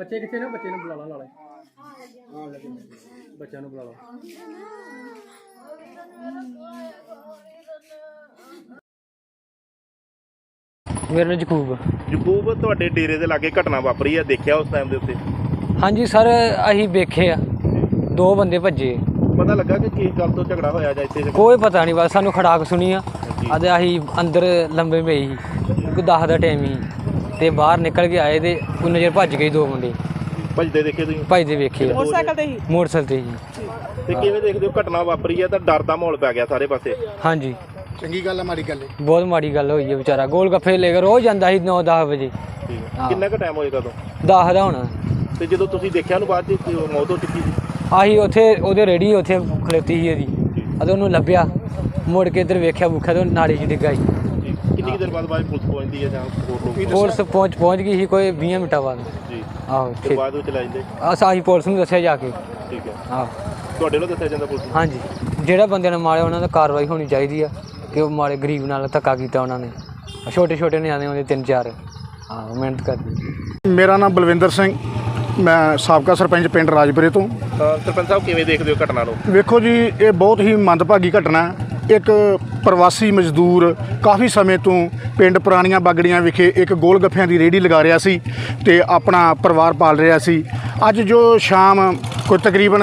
ਬੱਚੇ ਕਿੱਥੇ ਨੇ? ਬੱਚੇ ਨੂੰ ਬੁਲਾ ਲਾ ਨਾਲੇ। ਬੱਚਿਆਂ ਨੂੰ ਬੁਲਾ ਲਾ। ਮੇਰਾ ਨਾਮ ਜਕੂਬ ਯਕੂਬ ਤੁਹਾਡੇ ਡੇਰੇ ਦੇ ਲਾਗੇ ਘਟਨਾ ਵਾਪਰੀ ਆ ਦੇਖਿਆ ਉਸ ਟਾਈਮ ਦੇ ਉੱਤੇ? ਹਾਂਜੀ ਸਰ ਅਸੀਂ ਵੇਖੇ ਆ। ਦੋ ਬੰਦੇ ਭੱਜੇ। ਪਤਾ ਲੱਗਾ ਕਿ ਕੀ ਗੱਲ ਤੋਂ ਝਗੜਾ ਹੋਇਆ ਜਾਂ ਇੱਥੇ ਕੋਈ ਪਤਾ ਨਹੀਂ ਬਸ ਸਾਨੂੰ ਖੜਾਕ ਸੁਣੀ ਆ। ਅੱਜ ਅਸੀਂ ਅੰਦਰ ਲੰਬੇ ਪਏ ਸੀ। ਕੋਈ 10 ਦਾ ਟਾਈਮ ਸੀ ਤੇ ਬਾਹਰ ਨਿਕਲ ਕੇ ਆਏ ਤੇ ਉਹ ਨਜ਼ਰ ਭੱਜ ਗਏ ਦੋ ਮੁੰਡੇ। ਭਜਦੇ ਦੇਖੇ ਤੁਸੀਂ? ਭੱਜਦੇ ਵੇਖੇ। ਆ। ਮੋਟਰਸਾਈਕਲ ਤੇ ਹੀ? ਮੋਟਰਸਾਈਕਲ ਤੇ ਜੀ। ਤੇ ਕਿਵੇਂ ਦੇਖਦੇ ਹੋ ਘਟਨਾ ਵਾਪਰੀ ਆ ਤਾਂ ਡਰ ਦਾ ਮਾਹੌਲ ਪੈ ਗਿਆ ਸਾਰੇ ਪਾਸੇ? ਹਾਂਜੀ। ਚੰਗੀ ਗੱਲ ਹੈ ਮਾੜੀ ਗੱਲ ਹੈ ਬਹੁਤ ਮਾੜੀ ਗੱਲ ਹੋਈ ਹੈ ਵਿਚਾਰਾ। ਗੋਲ ਗੱਫੇ ਲੈ ਕੇ ਰੋਜ਼ ਜਾਂਦਾ ਸੀ 9-10 ਵਜੇ। ਠੀਕ ਹੈ ਹਾਂ। ਕਿੰਨਾ ਕੁ ਟਾਈਮ ਹੋਏਗਾ ਤੋਂ 10 ਦਾ ਹੋਣਾ। ਤੇ ਜਦੋਂ ਤੁਸੀਂ ਦੇਖਿਆ ਨੂੰ ਬਾਅਦ ਚ ਕਿ ਮੌਤ ਹੋ ਚੁੱਕੀ ਸੀ? ਆਹੀ ਉੱਥੇ ਉਹਦੇ ਰੇੜੀ ਉੱਥੇ ਖਲੋਤੀ ਸੀ ਇਹਦੀ ਅਤੇ ਉਹਨੂੰ ਲੱਭਿਆ। ਮੁੜ ਕੇ ਇੱਧਰ ਵੇਖਿਆ ਭੁੱਖਾ ਤੇ ਉਹ ਨਾਲੀ 'ਚ ਡਿੱਗਾ ਸੀ ਕਿੰਨੀ ਕੁ ਦੇਰ ਬਾਅਦ ਬਾਅਦ ਪੁਲਿਸ ਪਹੁੰਚਦੀ ਹੈ ਜਾਂ ਹੋਰ ਲੋਕ ਪੁਲਿਸ ਪਹੁੰਚ ਪਹੁੰਚ ਗਈ ਸੀ ਕੋਈ 20 ਮਿੰਟਾਂ ਬਾਅਦ। ਜੀ। ਆਹੋ ਤੇ ਠੀਕ ਬਾਅਦ ਵਿੱਚ ਲੈ ਜਾਂਦੇ? ਅਸਾਂ ਹੀ ਪੁਲਿਸ ਨੂੰ ਦੱਸਿਆ ਜਾ ਕੇ। ਠੀਕ ਹੈ। ਆਹੋ। ਤੁਹਾਡੇ ਵੱਲੋਂ ਦੱਸਿਆ ਜਾਂਦਾ ਪੁਲਿਸ ਨੂੰ? ਹਾਂਜੀ। ਜਿਹੜਾ ਬੰਦੇ ਨੇ ਮਾਰਿਆ ਉਹਨਾਂ ਦਾ ਕਾਰਵਾਈ ਹੋਣੀ ਚਾਹੀਦੀ ਆ ਕਿ ਉਹ ਮਾਰੇ ਗਰੀਬ ਨਾਲ ਧੱਕਾ ਕੀਤਾ ਉਹਨਾਂ ਨੇ। ਛੋਟੇ ਛੋਟੇ ਨਿਆਣੇ ਉਹਦੇ ਤਿੰਨ ਚਾਰ। ਆਹੋ ਮਿਹਨਤ ਕਰਦੇ। ਮੇਰਾ ਨਾਮ ਬਲਵਿੰਦਰ ਸਿੰਘ। ਮੈਂ ਸਾਬਕਾ ਸਰਪੰਚ ਪਿੰਡ ਰਾਜਪੁਰੇ ਤੋਂ। ਤਾਂ ਸਰਪੰਚ ਸਾਹਿਬ ਕਿਵੇਂ ਦੇਖਦੇ ਹੋ ਘਟਨਾ ਨੂੰ? ਵੇਖੋ ਜੀ ਇਹ ਬਹੁਤ ਹੀ ਮੰਦਭਾਗੀ ਘਟਨਾ ਹੈ। ਇੱਕ ਪ੍ਰਵਾਸੀ ਮਜ਼ਦੂਰ ਕਾਫੀ ਸਮੇਂ ਤੋਂ ਪਿੰਡ ਪੁਰਾਣੀਆਂ ਬਾਗੜੀਆਂ ਵਿਖੇ ਇੱਕ ਗੋਲ ਗੱਫਿਆਂ ਦੀ ਰੇਹੜੀ ਲਗਾ ਰਿਹਾ ਸੀ ਤੇ ਆਪਣਾ ਪਰਿਵਾਰ ਪਾਲ ਰਿਹਾ ਸੀ। ਅੱਜ ਜੋ ਸ਼ਾਮ ਕੋਈ ਤਕਰੀਬਨ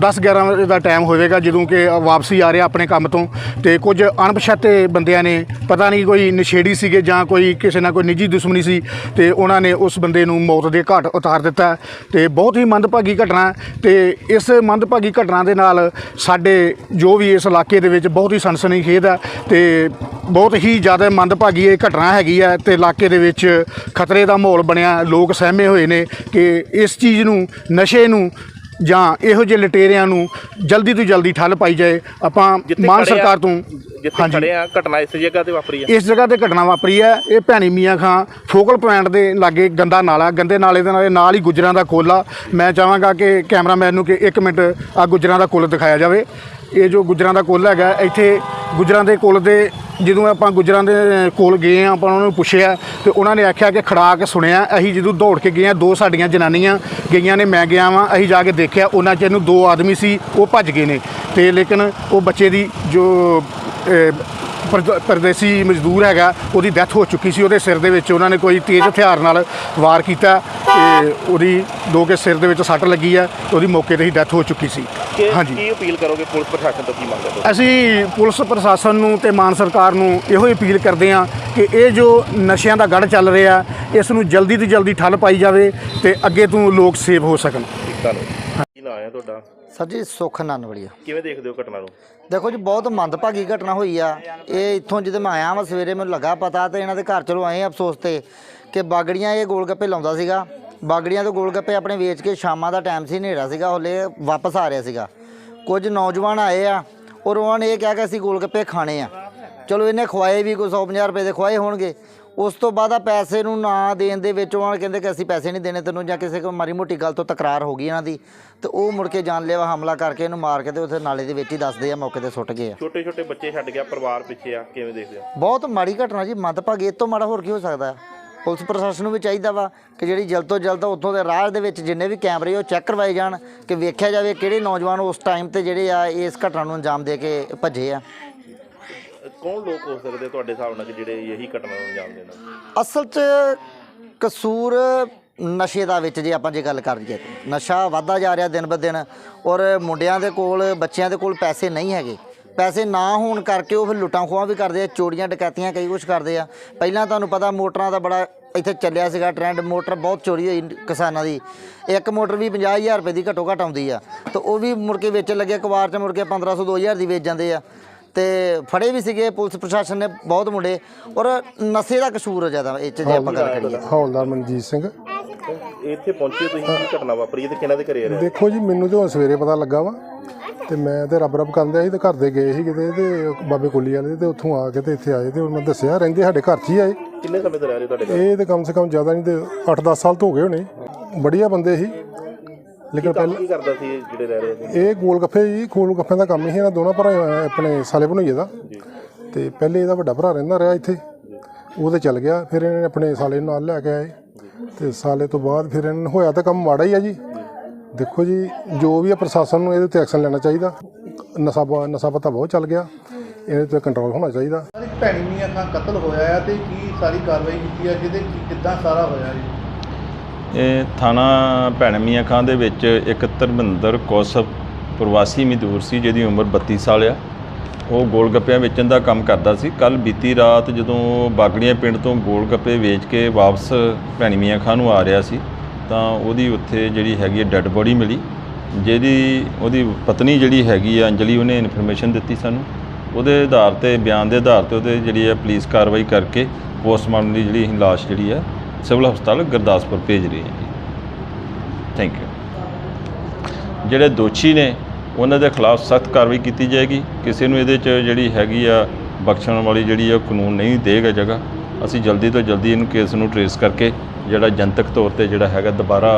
10-11 ਵਜੇ ਦਾ ਟਾਈਮ ਹੋਵੇਗਾ, ਜਦੋਂ ਕਿ ਵਾਪਸੀ ਆ ਰਿਹਾ ਆਪਣੇ ਕੰਮ ਤੋਂ। ਤੇ ਕੁਝ ਅਣਪਛਾਤੇ ਬੰਦਿਆਂ ਨੇ, ਪਤਾ ਨਹੀਂ ਕੋਈ ਨਸ਼ੇੜੀ ਸੀਗੇ ਜਾਂ ਕੋਈ ਕਿਸੇ ਨਾਲ ਕੋਈ ਨਿੱਜੀ ਦੁਸ਼ਮਣੀ ਸੀ, ਤੇ ਉਹਨਾਂ ਨੇ ਉਸ ਬੰਦੇ ਨੂੰ ਮੌਤ ਦੇ ਘਾਟ ਉਤਾਰ ਦਿੱਤਾ। ਤੇ ਬਹੁਤ ਹੀ ਮੰਦਭਾਗੀ ਘਟਨਾ ਹੈ ਤੇ ਇਸ ਮੰਦਭਾਗੀ ਘਟਨਾ ਦੇ ਨਾਲ ਸਾਡੇ ਜੋ ਵੀ ਇਸ ਇਲਾਕੇ ਦੇ ਵਿੱਚ ਬਹੁਤ ਹੀ ਸਨਸਨੀਖੇਜ਼ ਹੈ ਤੇ ਬਹੁਤ ਹੀ ਜ਼ਿਆਦਾ ਮੰਦਭਾਗੀ ਇਹ ਘਟਨਾ ਹੈਗੀ ਹੈ ਤੇ ਇਲਾਕੇ ਦੇ ਵਿੱਚ ਖਤਰੇ ਦਾ ਮਾਹੌਲ ਬਣਿਆ। ਲੋਕ ਸਹਿਮੇ ਹੋਏ ਨੇ ਕਿ ਇਸ ਚੀਜ਼ ਨੂੰ, ਨਸ਼ੇ ਨੂੰ ਜਾਂ ਇਹੋ ਜਿਹੇ ਲਟੇਰਿਆਂ ਨੂੰ ਜਲਦੀ ਤੋਂ ਜਲਦੀ ਠੱਲ ਪਾਈ ਜਾਏ ਆਪਾਂ ਮਾਨ ਸਰਕਾਰ ਤੋਂ ਜਿੱਥੇ ਖੜੇ ਆ ਘਟਨਾ ਇਸ ਜਗ੍ਹਾ ਤੇ ਵਾਪਰੀ ਆ। ਇਸ ਜਗ੍ਹਾ ਤੇ ਘਟਨਾ ਵਾਪਰੀ ਹੈ ਇਹ ਭੈਣੀ ਮੀਆਂ ਖਾਂ ਫੋਕਲ ਪੁਆਇੰਟ ਦੇ ਲਾਗੇ ਗੰਦਾ ਨਾਲਾ ਗੰਦੇ ਨਾਲੇ ਦੇ ਨਾਲੇ ਨਾਲ ਹੀ ਗੁਜਰਾਂ ਦਾ ਕੋਲਾ। ਮੈਂ ਚਾਹਾਂਗਾ ਕਿ ਕੈਮਰਾਮੈਨ ਨੂੰ ਕਿ 1 ਮਿੰਟ ਆ ਗੁਜਰਾਂ ਦਾ ਕੋਲ ਦਿਖਾਇਆ ਜਾਵੇ। ਇਹ ਜੋ ਗੁਜਰਾਂ ਦਾ ਕੋਲ ਹੈਗਾ ਇੱਥੇ ਗੁਜਰਾਂ ਦੇ ਕੋਲ ਦੇ, ਜਦੋਂ ਆਪਾਂ ਗੁਜਰਾਂ ਦੇ ਕੋਲ ਗਏ ਆ, ਆਪਾਂ ਉਹਨਾਂ ਨੂੰ ਪੁੱਛਿਆ ਤੇ ਉਹਨਾਂ ਨੇ ਆਖਿਆ ਕਿ ਖੜਾ ਕੇ ਸੁਣਿਆ, ਅਸੀਂ ਜਦੋਂ ਦੌੜ ਕੇ ਗਏ ਆ, ਦੋ ਸਾਡੀਆਂ ਜਨਾਨੀਆਂ ਗਈਆਂ ਨੇ, ਮੈਂ ਗਿਆ ਵਾਂ, ਅਸੀਂ ਜਾ ਕੇ ਦੇਖਿਆ, ਉਹਨਾਂ ਚ ਇਹਨੂੰ ਦੋ ਆਦਮੀ ਸੀ, ਉਹ ਭੱਜ ਗਏ ਨੇ। ਤੇ ਲੇਕਿਨ ਉਹ ਬੱਚੇ ਦੀ ਜੋ ਪਰਦੇਸੀ ਮਜ਼ਦੂਰ ਹੈਗਾ, ਉਹਦੀ ਡੈਥ ਹੋ ਚੁੱਕੀ ਸੀ, ਉਹਦੇ ਸਿਰ ਦੇ ਵਿੱਚ ਉਹਨਾਂ ਨੇ ਕੋਈ ਤੇਜ਼ ਹਥਿਆਰ ਨਾਲ ਵਾਰ ਕੀਤਾ ਤੇ ਉਹਦੀ ਦੋ ਕੇ ਸਿਰ ਦੇ ਵਿੱਚ ਸੱਟ ਲੱਗੀ ਹੈ ਤੇ ਉਹਦੀ ਮੌਕੇ ਤੇ ਹੀ ਡੈਥ ਹੋ ਚੁੱਕੀ ਸੀ। ਕਿ ਹਾਂਜੀ। ਕੀ ਅਪੀਲ ਕਰੋਗੇ ਪੁਲਿਸ ਪ੍ਰਸ਼ਾਸਨ ਤੋਂ ਕੀ ਮੰਗਦੇ ਹੋ? ਅਸੀਂ ਪੁਲਿਸ ਪ੍ਰਸ਼ਾਸਨ ਨੂੰ ਤੇ ਮਾਨ ਸਰਕਾਰ ਨੂੰ ਇਹੋ ਹੀ ਅਪੀਲ ਕਰਦੇ ਹਾਂ ਕਿ ਇਹ ਜੋ ਨਸ਼ਿਆਂ ਦਾ ਗੜ ਚੱਲ ਰਿਹਾ ਇਸ ਨੂੰ ਜਲਦੀ ਤੋਂ ਜਲਦੀ ਠੱਲ ਪਾਈ ਜਾਵੇ ਤੇ ਅੱਗੇ ਤੋਂ ਲੋਕ ਸੇਵ ਹੋ ਸਕਣ। ਤੁਹਾਨੂੰ ਕੀ ਨਾਂ ਹੈ ਤੁਹਾਡਾ? ਸਰ ਜੀ ਸੁੱਖ ਨਨਵੜੀਆ ਕਿਵੇਂ ਦੇਖਦੇ ਹੋ ਘਟਨਾ ਨੂੰ? ਦੇਖੋ ਜੀ ਬਹੁਤ ਮੰਦਭਾਗੀ ਘਟਨਾ ਹੋਈ ਆ। ਇਹ ਇੱਥੋਂ ਜਦੋਂ ਮੈਂ ਆਇਆ ਵਾਂ ਸਵੇਰੇ ਮੈਨੂੰ ਲੱਗਾ ਪਤਾ ਤੇ ਇਹਨਾਂ ਦੇ ਘਰ ਚਲੋ ਆਏ ਆ ਅਫਸੋਸ ਤੇ ਕਿ ਬਾਗੜੀਆਂ ਇਹ ਗੋਲ ਗੱਪੇ ਲਾਉਂਦਾ ਸੀਗਾ। ਬਾਗੜੀਆਂ ਤੋਂ ਗੋਲ ਗੱਪੇ ਆਪਣੇ ਵੇਚ ਕੇ ਸ਼ਾਮਾਂ ਦਾ ਟਾਈਮ ਸੀ ਹਨੇਰਾ ਸੀਗਾ ਹਲੇ ਵਾਪਸ ਆ ਰਿਹਾ ਸੀਗਾ। ਕੁਝ ਨੌਜਵਾਨ ਆਏ ਆ ਔਰ ਉਹਨਾਂ ਨੇ ਇਹ ਕਿਹਾ ਕਿ ਅਸੀਂ ਗੋਲ ਗੱਪੇ ਖਾਣੇ ਆ। ਚਲੋ ਇਹਨੇ ਖਵਾਏ ਵੀ ਕੋਈ 150 ਰੁਪਏ ਦੇ ਖਵਾਏ ਹੋਣਗੇ। ਉਸ ਤੋਂ ਬਾਅਦ ਆ ਪੈਸੇ ਨੂੰ ਨਾ ਦੇਣ ਦੇ ਵਿੱਚ ਉਹਨਾਂ ਕਹਿੰਦੇ ਕਿ ਅਸੀਂ ਪੈਸੇ ਨਹੀਂ ਦੇਣੇ ਤੈਨੂੰ ਜਾਂ ਕਿਸੇ ਕੋ ਮਾਰੀ ਮੋਟੀ ਗੱਲ ਤੋਂ ਤਕਰਾਰ ਹੋ ਗਈ ਇਹਨਾਂ ਦੀ। ਤੇ ਉਹ ਮੁੜ ਕੇ ਜਾਨਲੇਵਾ ਹਮਲਾ ਕਰਕੇ ਇਹਨੂੰ ਮਾਰ ਕੇ ਤੇ ਉੱਥੇ ਨਾਲੇ ਦੇ ਵਿੱਚ ਹੀ ਦੱਸਦੇ ਆ ਮੌਕੇ ਤੇ ਸੁੱਟ ਗਏ ਆ। ਛੋਟੇ ਛੋਟੇ ਬੱਚੇ ਛੱਡ ਗਿਆ ਪਰਿਵਾਰ ਪਿੱਛੇ ਆ ਕਿਵੇਂ ਦੇਖਦੇ ਹੋ? ਬਹੁਤ ਮਾੜੀ ਘਟਨਾ ਜੀ ਮੰਦਭਾਗੀ ਇਹ ਤੋਂ ਮਾੜਾ ਹੋਰ ਕੀ ਹੋ ਸਕਦਾ? ਹੈ ਪੁਲਿਸ ਪ੍ਰਸ਼ਾਸਨ ਨੂੰ ਵੀ ਚਾਹੀਦਾ ਵਾ ਕਿ ਜਿਹੜੀ ਜਲਦ ਤੋਂ ਜਲਦ ਉੱਥੋਂ ਦੇ ਰਾਹ ਦੇ ਵਿੱਚ ਜਿੰਨੇ ਵੀ ਕੈਮਰੇ ਉਹ ਚੈੱਕ ਕਰਵਾਏ ਜਾਣ ਕਿ ਵੇਖਿਆ ਜਾਵੇ ਕਿਹੜੇ ਨੌਜਵਾਨ ਉਸ ਟਾਈਮ ਤੇ ਜਿਹੜੇ ਆ ਇਸ ਘਟਨਾ ਨੂੰ ਅੰਜਾਮ ਦੇ ਕੇ ਭੱਜੇ ਆ। ਕੌਣ ਲੋਕ ਹੋ ਸਕਦੇ ਤੁਹਾਡੇ ਹਿਸਾਬ ਨਾਲ ਕਿ ਜਿਹੜੇ ਇਹੀ ਘਟਨਾ ਨੂੰ ਅੰਜਾਮ ਦੇਣ? ਅਸਲ 'ਚ ਕਸੂਰ ਨਸ਼ੇ ਦਾ ਵਿੱਚ ਜੇ ਆਪਾਂ ਜੇ ਗੱਲ ਕਰੀਏ ਤੇ ਨਸ਼ਾ ਵਧਦਾ ਜਾ ਰਿਹਾ ਦਿਨ ਬ ਦਿਨ ਔਰ ਮੁੰਡਿਆਂ ਦੇ ਕੋਲ ਬੱਚਿਆਂ ਦੇ ਕੋਲ ਪੈਸੇ ਨਹੀਂ ਹੈਗੇ। ਪੈਸੇ ਨਾ ਹੋਣ ਕਰਕੇ ਉਹ ਫਿਰ ਲੁੱਟਾਂ ਖੋਹਾਂ ਵੀ ਕਰਦੇ ਆ ਚੋਰੀਆਂ ਡਕੈਤੀਆਂ ਕਈ ਕੁਝ ਕਰਦੇ ਆ। ਪਹਿਲਾਂ ਤੁਹਾਨੂੰ ਪਤਾ ਮੋਟਰਾਂ ਦਾ ਬੜਾ ਇੱਥੇ ਚੱਲਿਆ ਸੀਗਾ ਟ੍ਰੈਂਡ ਮੋਟਰ ਬਹੁਤ ਚੋਰੀ ਹੋਈ ਕਿਸਾਨਾਂ ਦੀ। ਇੱਕ ਮੋਟਰ ਵੀ 50000 ਰੁਪਏ ਦੀ ਘੱਟੋ ਘੱਟ ਆਉਂਦੀ ਆ। ਤੇ ਉਹ ਵੀ ਮੁੜ ਕੇ ਵੇਚਣ ਲੱਗੇ ਕਵਾਰ 'ਚ ਮੁੜ ਕੇ 1500 2000 ਦੀ ਵੇਚ ਜਾਂਦੇ ਆ। ਤੇ ਫੜੇ ਵੀ ਸੀਗੇ ਪੁਲਿਸ ਪ੍ਰਸ਼ਾਸਨ ਨੇ ਬਹੁਤ ਮੁੰਡੇ। ਔਰ ਨਸ਼ੇ ਦਾ ਕਸੂਰ ਜ਼ਿਆਦਾ ਇਹ 'ਚ ਜੇ ਆਪਾਂ ਗੱਲ ਕਰੀਏ। ਹੌਲਦਾਰ ਮਨਜੀਤ ਸਿੰਘ। ਇੱਥੇ ਪਹੁੰਚੇ ਤੁਸੀਂ ਕੀ ਘਟਨਾ ਵਾਪਰੀ? ਹੈ ਤੇ ਕਿਹਨਾਂ ਦੇ ਘਰੇ ਰਹਿ ਦੇਖੋ ਜੀ ਮੈਨੂੰ ਤੇ ਸਵੇਰੇ ਪਤਾ ਲੱਗਾ ਵਾ। ਤੇ ਮੈਂ ਤੇ ਰੱਬ ਰੱਬ ਕਰਦੇ ਸੀ ਤੇ ਘਰ ਦੇ ਗਏ ਸੀ ਕਿਤੇ ਤੇ ਬਾਬੇ ਕੋਲੀ ਵਾਲੇ ਤੇ ਉੱਥੋਂ ਆ ਕੇ ਤੇ ਇੱਥੇ ਆਏ ਤੇ ਉਹਨਾਂ ਦੱਸਿਆ ਰਹਿੰਦੇ ਸਾਡੇ ਘਰ 'ਚ ਹੀ ਆਏ ਕਿੰਨੇ ਸਮੇਂ ਤੋਂ ਰਹਿ ਰਹੇ ਤੁਹਾਡੇ ਘਰ? ਇਹ ਤੇ ਕਮ ਸੇ ਕਮ ਜ਼ਿਆਦਾ ਨਹੀਂ ਤੇ 8-10 ਸਾਲ ਤੋਂ ਹੋ ਗਏ ਹੋਣੇ। ਬੜੀਆ ਬੰਦੇ ਸੀ। ਲੇਕਿਨ ਪਹਿਲਾਂ ਕੀ ਕਰਦਾ ਸੀ ਜਿਹੜੇ ਰਹਿ ਰਹੇ ਸੀ ਇਹ ਗੋਲ ਗੱਫੇ ਜੀ ਗੋਲ ਗੱਫਿਆਂ ਦਾ ਕੰਮ ਹੀ ਇਹਨਾਂ ਦੋਨਾਂ ਭਰਾ ਆਪਣੇ ਸਾਲੇ ਭਣੋਈਏ ਦਾ। ਤੇ ਪਹਿਲੇ ਇਹਦਾ ਵੱਡਾ ਭਰਾ ਰਹਿੰਦਾ ਰਿਹਾ ਇੱਥੇ। ਉਹ ਤੇ ਚੱਲ ਗਿਆ ਫਿਰ ਇਹਨੇ ਆਪਣੇ ਸਾਲੇ ਨੂੰ ਨਾਲ ਲੈ ਕੇ ਆਏ। ਤੇ ਸਾਲੇ ਤੋਂ ਬਾਅਦ ਫਿਰ ਇਹਨਾਂ ਨੂੰ ਹੋਇਆ ਤਾਂ ਕੰਮ ਮਾੜਾ ਹੀ ਆ ਜੀ। ਦੇਖੋ ਜੀ ਜੋ ਵੀ ਆ ਪ੍ਰਸ਼ਾਸਨ ਨੂੰ ਇਹਦੇ ਤੇ ਐਕਸ਼ਨ ਲੈਣਾ ਚਾਹੀਦਾ। ਨਸ਼ਾ ਨਸ਼ਾ ਪਤਾ ਬਹੁਤ ਚੱਲ ਗਿਆ। ਇਹਦੇ ਤੇ ਕੰਟਰੋਲ ਹੋਣਾ ਚਾਹੀਦਾ। ਇੱਕ ਭੈਣੀ ਮੀਆਂ ਖਾਂ ਕਤਲ ਹੋਇਆ ਆ ਤੇ ਕੀ ਸਾਰੀ ਕਾਰਵਾਈ ਕੀਤੀ ਆ ਜਿਹਦੇ ਕੀ ਕਿੱਦਾਂ ਸਾਰਾ ਹੋਇਆ ਜੀ? ਇਹ ਥਾਣਾ ਭੈਣ ਮੀਆਂ ਖਾਂ ਦੇ ਵਿੱਚ ਇੱਕ ਧਰਮਿੰਦਰ ਕੌਸਬ ਪ੍ਰਵਾਸੀ ਮਜ਼ਦੂਰ ਸੀ ਜਿਹਦੀ ਉਮਰ 32 ਸਾਲ ਆ। ਉਹ ਗੋਲ ਗੱਪਿਆਂ ਵੇਚਣ ਦਾ ਕੰਮ ਕਰਦਾ ਸੀ। ਕੱਲ ਬੀਤੀ ਰਾਤ ਜਦੋਂ ਬਾਗੜੀਆਂ ਪਿੰਡ ਤੋਂ ਗੋਲ ਗੱਪੇ ਵੇਚ ਕੇ ਵਾਪਸ ਭੈਣੀ ਮੀਆਂ ਖਾਂ ਨੂੰ ਆ ਰਿਹਾ ਸੀ ਤਾਂ ਉਹਦੀ ਉੱਥੇ ਜਿਹੜੀ ਹੈਗੀ ਹੈ ਡੈੱਡ ਬੋਡੀ ਮਿਲੀ, ਜਿਹਦੀ ਉਹਦੀ ਪਤਨੀ ਜਿਹੜੀ ਹੈਗੀ ਆ ਅੰਜਲੀ, ਉਹਨੇ ਇਨਫੋਰਮੇਸ਼ਨ ਦਿੱਤੀ ਸਾਨੂੰ। ਉਹਦੇ ਆਧਾਰ ਤੇ, ਬਿਆਨ ਦੇ ਆਧਾਰ ਤੇ ਉਹਦੇ ਜਿਹੜੀ ਹੈ ਪੁਲਿਸ ਕਾਰਵਾਈ ਕਰਕੇ ਪੋਸਟਮਾਰਟਮ ਦੀ ਜਿਹੜੀ ਅਸੀਂ ਲਾਸ਼ ਜਿਹੜੀ ਹੈ ਸਿਵਲ ਹਸਪਤਾਲ ਗੁਰਦਾਸਪੁਰ ਭੇਜ ਰਹੀ ਹੈ। ਜੀ ਥੈਂਕ ਯੂ ਜਿਹੜੇ ਦੋਸ਼ੀ ਨੇ, ਉਹਨਾਂ ਦੇ ਖਿਲਾਫ ਸਖਤ ਕਾਰਵਾਈ ਕੀਤੀ ਜਾਏਗੀ। ਕਿਸੇ ਨੂੰ ਇਹਦੇ 'ਚ ਜਿਹੜੀ ਹੈਗੀ ਆ ਬਖਸ਼ਣ ਵਾਲੀ ਜਿਹੜੀ ਆ ਕਾਨੂੰਨ ਨਹੀਂ ਦੇਗਾ ਜਗ੍ਹਾ। ਅਸੀਂ ਜਲਦੀ ਤੋਂ ਜਲਦੀ ਇਹਨੂੰ ਕੇਸ ਨੂੰ ਟਰੇਸ ਕਰਕੇ ਜਿਹੜਾ ਜਨਤਕ ਤੌਰ ਤੇ ਜਿਹੜਾ ਹੈਗਾ ਦੁਬਾਰਾ